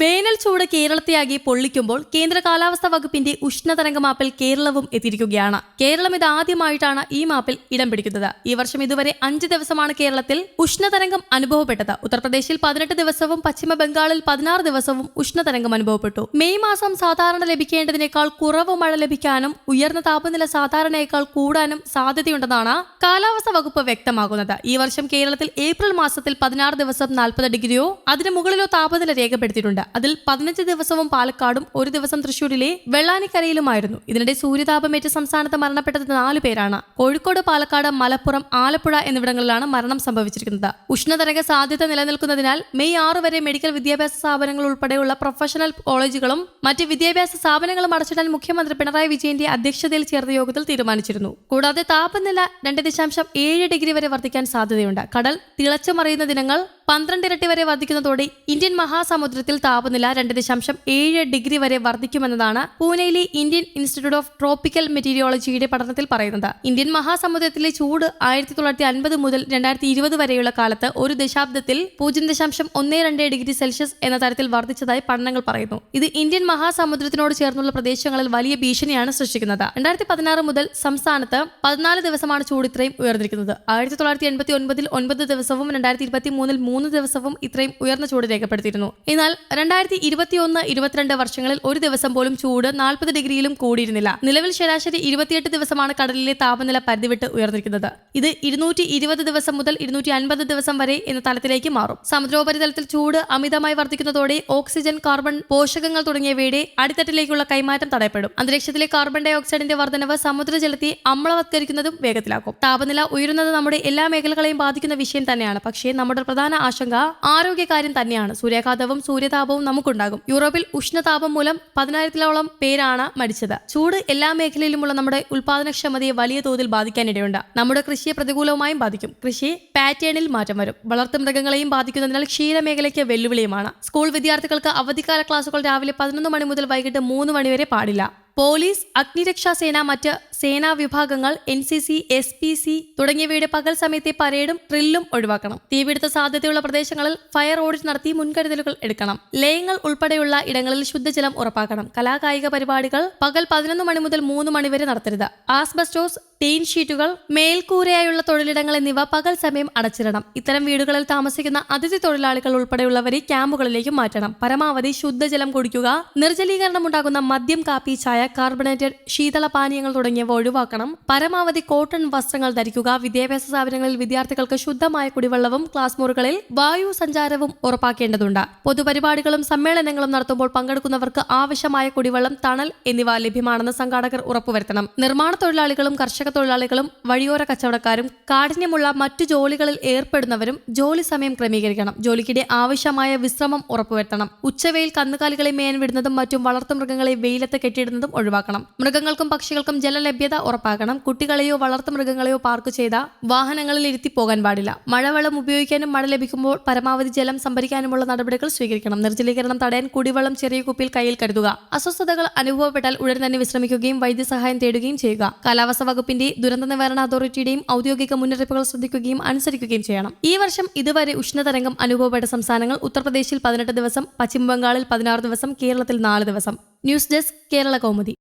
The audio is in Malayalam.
വേനൽ ചൂട് കേരളത്തെയാകെ പൊള്ളിക്കുമ്പോൾ കേന്ദ്ര കാലാവസ്ഥാ വകുപ്പിന്റെ ഉഷ്ണതരംഗ മാപ്പിൽ കേരളവും എത്തിയിരിക്കുകയാണ്. കേരളം ഇത് ആദ്യമായിട്ടാണ് ഈ മാപ്പിൽ ഇടം പിടിക്കുന്നത്. ഈ വർഷം ഇതുവരെ അഞ്ച് ദിവസമാണ് കേരളത്തിൽ ഉഷ്ണതരംഗം അനുഭവപ്പെട്ടത്. ഉത്തർപ്രദേശിൽ പതിനെട്ട് ദിവസവും പശ്ചിമ ബംഗാളിൽ പതിനാറ് ദിവസവും ഉഷ്ണതരംഗം അനുഭവപ്പെട്ടു. മെയ് മാസം സാധാരണ ലഭിക്കേണ്ടതിനേക്കാൾ കുറവ് മഴ ലഭിക്കാനും ഉയർന്ന താപനില സാധാരണയേക്കാൾ കൂടാനും സാധ്യതയുണ്ടെന്നാണ് കാലാവസ്ഥാ വകുപ്പ് വ്യക്തമാക്കുന്നത്. ഈ വർഷം കേരളത്തിൽ ഏപ്രിൽ മാസത്തിൽ പതിനാറ് ദിവസം നാൽപ്പത് ഡിഗ്രിയോ അതിനു മുകളിലോ താപനില രേഖപ്പെടുത്തിയിട്ടുണ്ട്. അതിൽ പതിനഞ്ച് ദിവസവും പാലക്കാടും ഒരു ദിവസം തൃശൂരിലെ വെള്ളാനിക്കരയിലുമായിരുന്നു. ഇതിനിടെ സൂര്യതാപമേറ്റ് സംസ്ഥാനത്ത് മരണപ്പെട്ടത് നാലു പേരാണ്. കോഴിക്കോട് പാലക്കാട് മലപ്പുറം ആലപ്പുഴ എന്നിവിടങ്ങളിലാണ് മരണം സംഭവിച്ചിരിക്കുന്നത്. ഉഷ്ണതരംഗ സാധ്യത നിലനിൽക്കുന്നതിനാൽ മെയ് ആറ് വരെ മെഡിക്കൽ വിദ്യാഭ്യാസ സ്ഥാപനങ്ങൾ ഉൾപ്പെടെയുള്ള പ്രൊഫഷണൽ കോളേജുകളും മറ്റ് വിദ്യാഭ്യാസ സ്ഥാപനങ്ങളും അടച്ചിടാൻ മുഖ്യമന്ത്രി പിണറായി വിജയന്റെ അധ്യക്ഷതയിൽ ചേർന്ന യോഗത്തിൽ തീരുമാനിച്ചിരുന്നു. കൂടാതെ താപനില രണ്ട് ദശാംശം ഏഴ് ഡിഗ്രി വരെ വർദ്ധിക്കാൻ സാധ്യതയുണ്ട്. കടൽ തിളച്ചുമറിയുന്ന ദിനങ്ങൾ പന്ത്രണ്ട് ഇരട്ടി വരെ വർദ്ധിക്കുന്നതോടെ ഇന്ത്യൻ മഹാസമുദ്രത്തിൽ താപനില രണ്ട് ദശാംശം ഏഴ് ഡിഗ്രി വരെ വർദ്ധിക്കുമെന്നതാണ് പൂനെയിലെ ഇന്ത്യൻ ഇൻസ്റ്റിറ്റ്യൂട്ട് ഓഫ് ട്രോപ്പിക്കൽ മെറ്റീരിയോളജിയുടെ പഠനത്തിൽ പറയുന്നത്. ഇന്ത്യൻ മഹാസമുദ്രത്തിലെ ചൂട് ആയിരത്തി തൊള്ളായിരത്തി അൻപത് മുതൽ രണ്ടായിരത്തി ഇരുപത് വരെയുള്ള കാലത്ത് ഒരു ദശാബ്ദത്തിൽ പൂജ്യം ദശാംശം ഒന്ന് രണ്ട് ഡിഗ്രി സെൽഷ്യസ് എന്ന തരത്തിൽ വർദ്ധിച്ചതായി പഠനങ്ങൾ പറയുന്നു. ഇത് ഇന്ത്യൻ മഹാസമുദ്രത്തിനോട് ചേർന്നുള്ള പ്രദേശങ്ങളിൽ വലിയ ഭീഷണിയാണ് സൃഷ്ടിക്കുന്നത്. രണ്ടായിരത്തി പതിനാറ് മുതൽ സംസ്ഥാനത്ത് പതിനാല് ദിവസമാണ് ചൂട് ഇത്രയും ഉയർന്നിരിക്കുന്നത്. ആയിരത്തി തൊള്ളായിരത്തി എൺപത്തി ഒൻപതിൽ ഒൻപത് ദിവസവും രണ്ടായിരത്തി ഇരുപത്തി മൂന്നിൽ മൂന്ന് ദിവസവും ഇത്രയും ഉയർന്ന ചൂട് രേഖപ്പെടുത്തിയിരുന്നു. എന്നാൽ രണ്ടായിരത്തി ഇരുപത്തിയൊന്ന് ഇരുപത്തിരണ്ട് വർഷങ്ങളിൽ ഒരു ദിവസം പോലും ചൂട് നാൽപ്പത് ഡിഗ്രിയിലും കൂടിയിരുന്നില്ല. നിലവിൽ ശരാശരി ഇരുപത്തിയെട്ട് ദിവസമാണ് കടലിലെ താപനില പരിധിവിട്ട് ഉയർന്നിരിക്കുന്നത്. ഇത് ഇരുന്നൂറ്റി ഇരുപത് ദിവസം മുതൽ ഇരുന്നൂറ്റി അൻപത് ദിവസം വരെ എന്ന തലത്തിലേക്ക് മാറും. സമുദ്രോപരിതലത്തിൽ ചൂട് അമിതമായി വർദ്ധിക്കുന്നതോടെ ഓക്സിജൻ കാർബൺ പോഷകങ്ങൾ തുടങ്ങിയവയുടെ അടിത്തട്ടിലേക്കുള്ള കൈമാറ്റം തടയപ്പെടും. അന്തരീക്ഷത്തിലെ കാർബൺ ഡൈ ഓക്സൈഡിന്റെ വർധനവ് സമുദ്രജലത്തെ അമ്ലവത്കരിക്കുന്നതും വേഗത്തിലാക്കും. താപനില ഉയരുന്നത് നമ്മുടെ എല്ലാ മേഖലകളെയും ബാധിക്കുന്ന വിഷയം തന്നെയാണ്. പക്ഷേ നമ്മുടെ പ്രധാന ആശങ്ക ആരോഗ്യകാര്യം തന്നെയാണ്. സൂര്യാഘാതവും സൂര്യതാപവും നമുക്കുണ്ടാകും. യൂറോപ്പിൽ ഉഷ്ണതാപം മൂലം പതിനായിരത്തിലോളം പേരാണ് മരിച്ചത്. ചൂട് എല്ലാ മേഖലയിലുമുള്ള നമ്മുടെ ഉൽപാദനക്ഷമതയെ വലിയ തോതിൽ ബാധിക്കാനിടയുണ്ട് നമ്മുടെ കൃഷിയെ പ്രതികൂലമായും ബാധിക്കും. കൃഷി പാറ്റേണിൽ മാറ്റം വരും. വളർത്തുമൃഗങ്ങളെയും ബാധിക്കുന്നതിനാൽ ക്ഷീരമേഖലയ്ക്ക് വെല്ലുവിളിയുമാണ്. സ്കൂൾ വിദ്യാർത്ഥികൾക്ക് അവധിക്കാല ക്ലാസുകൾ രാവിലെ പതിനൊന്ന് മണി മുതൽ വൈകിട്ട് മൂന്ന് മണിവരെ പാടില്ല. പോലീസ് അഗ്നിരക്ഷാ സേന മറ്റ് സേനാ വിഭാഗങ്ങൾ N C C S P C തുടങ്ങിയവയുടെ പകൽ സമയത്തെ പരേഡും ഡ്രില്ലും ഒഴിവാക്കണം. തീപിടുത്ത സാധ്യതയുള്ള പ്രദേശങ്ങളിൽ ഫയർ ഓഡിറ്റ് നടത്തി മുൻകരുതലുകൾ എടുക്കണം. ലയങ്ങൾ ഉൾപ്പെടെയുള്ള ഇടങ്ങളിൽ ശുദ്ധജലം ഉറപ്പാക്കണം. കലാകായിക പരിപാടികൾ പകൽ പതിനൊന്ന് മണി മുതൽ മൂന്ന് മണി വരെ നടത്തരുത്. ആസ്ബസ്റ്റോസ് ടെയിൻ ഷീറ്റുകൾ മേൽക്കൂരയായുള്ള തൊഴിലിടങ്ങൾ എന്നിവ പകൽ സമയം അടച്ചിടണം. ഇത്തരം വീടുകളിൽ താമസിക്കുന്ന അതിഥി തൊഴിലാളികൾ ഉൾപ്പെടെയുള്ളവരെ ക്യാമ്പുകളിലേക്ക് മാറ്റണം. പരമാവധി ശുദ്ധജലം കുടിക്കുക നിർജലീകരണം ഉണ്ടാകുന്ന മദ്യം കാപ്പി ചായ കാർബണേറ്റഡ് ശീതള പാനീയങ്ങൾ തുടങ്ങിയവ ഒഴിവാക്കണം. പരമാവധി കോട്ടൺ വസ്ത്രങ്ങൾ ധരിക്കുക വിദ്യാഭ്യാസ സ്ഥാപനങ്ങളിൽ വിദ്യാർത്ഥികൾക്ക് ശുദ്ധമായ കുടിവെള്ളവും ക്ലാസ് മുറികളിൽ വായു സഞ്ചാരവും ഉറപ്പാക്കേണ്ടതുണ്ട്. പൊതുപരിപാടികളും സമ്മേളനങ്ങളും നടത്തുമ്പോൾ പങ്കെടുക്കുന്നവർക്ക് ആവശ്യമായ കുടിവെള്ളം തണൽ എന്നിവ ലഭ്യമാണെന്ന് സംഘാടകർ ഉറപ്പുവരുത്തണം. നിർമ്മാണ തൊഴിലാളികളും കർഷക തൊഴിലാളികളും വഴിയോര കച്ചവടക്കാരും കാഠിന്യമുള്ള മറ്റു ജോലികളിൽ ഏർപ്പെടുന്നവരും ജോലി സമയം ക്രമീകരിക്കണം. ജോലിക്കിടെ ആവശ്യമായ വിശ്രമം ഉറപ്പുവരുത്തണം. ഉച്ചവെയിൽ കന്നുകാലികളെ മേയാൻ വിടുന്നതും മറ്റും വളർത്തുമൃഗങ്ങളെ വെയിലത്ത് കെട്ടിയിടുന്നതും ഒഴിവാക്കണം. മൃഗങ്ങൾക്കും പക്ഷികൾക്കും ജലലഭ്യത ഉറപ്പാക്കണം. കുട്ടികളെയോ വളർത്തുമൃഗങ്ങളെയോ പാർക്ക് ചെയ്ത വാഹനങ്ങളിൽ ഇരുത്തി പോകാൻ പാടില്ല. മഴവെള്ളം ഉപയോഗിക്കാനും മഴ ലഭിക്കുമ്പോൾ പരമാവധി ജലം സംഭരിക്കാനുമുള്ള നടപടികൾ സ്വീകരിക്കണം. നിർജലീകരണം തടയാൻ കുടിവെള്ളം ചെറിയ കുപ്പിയിൽ കയ്യിൽ കരുതുക. അസ്വസ്ഥതകൾ അനുഭവപ്പെട്ടാൽ ഉടൻ തന്നെ വിശ്രമിക്കുകയും വൈദ്യസഹായം തേടുകയും ചെയ്യുക. കാലാവസ്ഥാ വകുപ്പിന്റെ ദുരന്ത നിവാരണ അതോറിറ്റിയുടെയും ഔദ്യോഗിക മുന്നറിയിപ്പുകൾ ശ്രദ്ധിക്കുകയും അനുസരിക്കുകയും ചെയ്യണം. ഈ വർഷം ഇതുവരെ ഉഷ്ണതരംഗം അനുഭവപ്പെട്ട സംസ്ഥാനങ്ങൾ ഉത്തർപ്രദേശിൽ പതിനെട്ട് ദിവസം പശ്ചിമബംഗാളിൽ പതിനാറ് ദിവസം കേരളത്തിൽ നാല് ദിവസം. News desk Kerala Kaumudi.